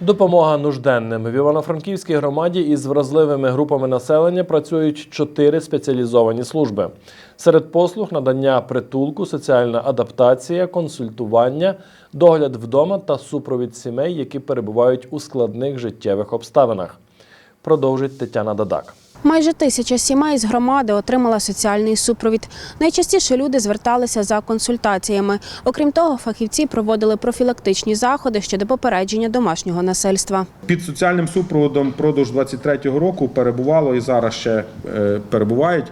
Допомога нужденним в Івано-Франківській громаді із вразливими групами населення працюють чотири спеціалізовані служби. Серед послуг надання притулку, соціальна адаптація, консультування, догляд вдома та супровід сімей, які перебувають у складних життєвих обставинах. Продовжить Тетяна Дадак. Майже тисяча сімей з громади отримала соціальний супровід. Найчастіше люди зверталися за консультаціями. Окрім того, фахівці проводили профілактичні заходи щодо попередження домашнього насильства. Під соціальним супроводом продовж 23-го року перебувало і зараз ще е, перебувають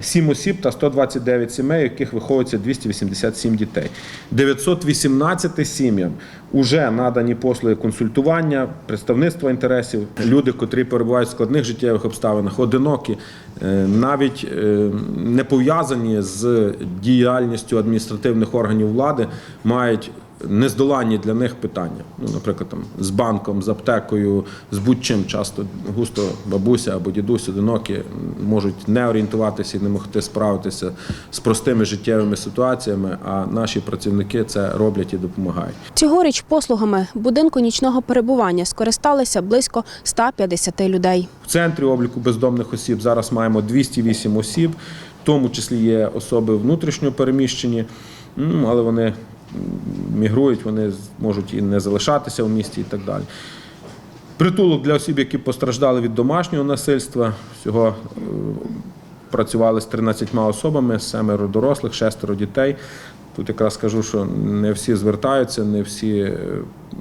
7 осіб та 129 сімей, яких виховується 287 дітей. 918 сім'ям вже надані послуги консультування, представництва інтересів. Люди, котрі перебувають в складних життєвих обставинах, одинокі, е, навіть е, не пов'язані з діяльністю адміністративних органів влади, мають нездоланні для них питання. Ну, наприклад, там з банком, з аптекою, з будь-чим часто густо бабуся або дідусь одинокі можуть не орієнтуватися і не могти справитися з простими життєвими ситуаціями. А наші працівники це роблять і допомагають. Цьогоріч послугами будинку нічного перебування скористалися близько 150 людей. В центрі обліку бездомних осіб зараз маємо 208 осіб, в тому числі є особи внутрішньо переміщені, ну, але вони мігрують, вони можуть і не залишатися в місті і так далі. Притулок для осіб, які постраждали від домашнього насильства. Всього е, працювали з 13 особами, семеро дорослих, шестеро дітей. Тут якраз скажу, що не всі звертаються, не всі, е,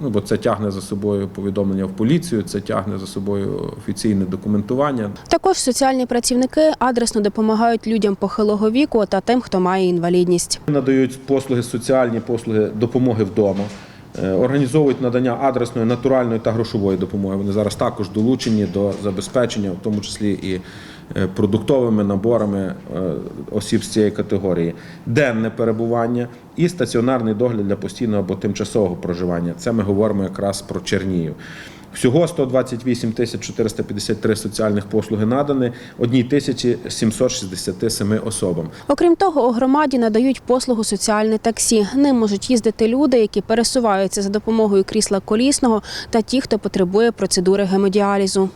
ну бо це тягне за собою повідомлення в поліцію, це тягне за собою офіційне документування. Також соціальні працівники адресно допомагають людям похилого віку та тим, хто має інвалідність. Надають послуги соціальні послуги допомоги вдома. Е, Організовують надання адресної, натуральної та грошової допомоги. Вони зараз також долучені до забезпечення, в тому числі і е, продуктовими наборами е, осіб з цієї категорії, денне перебування і стаціонарний догляд для постійного або тимчасового проживання. Це ми говоримо якраз про Чернігів. Всього 128 тисяч 453 соціальних послуги надані 1 тисячі 767 особам. Окрім того, у громаді надають послугу соціальне таксі. Ним можуть їздити люди, які пересуваються за допомогою крісла колісного, та ті, хто потребує процедури гемодіалізу.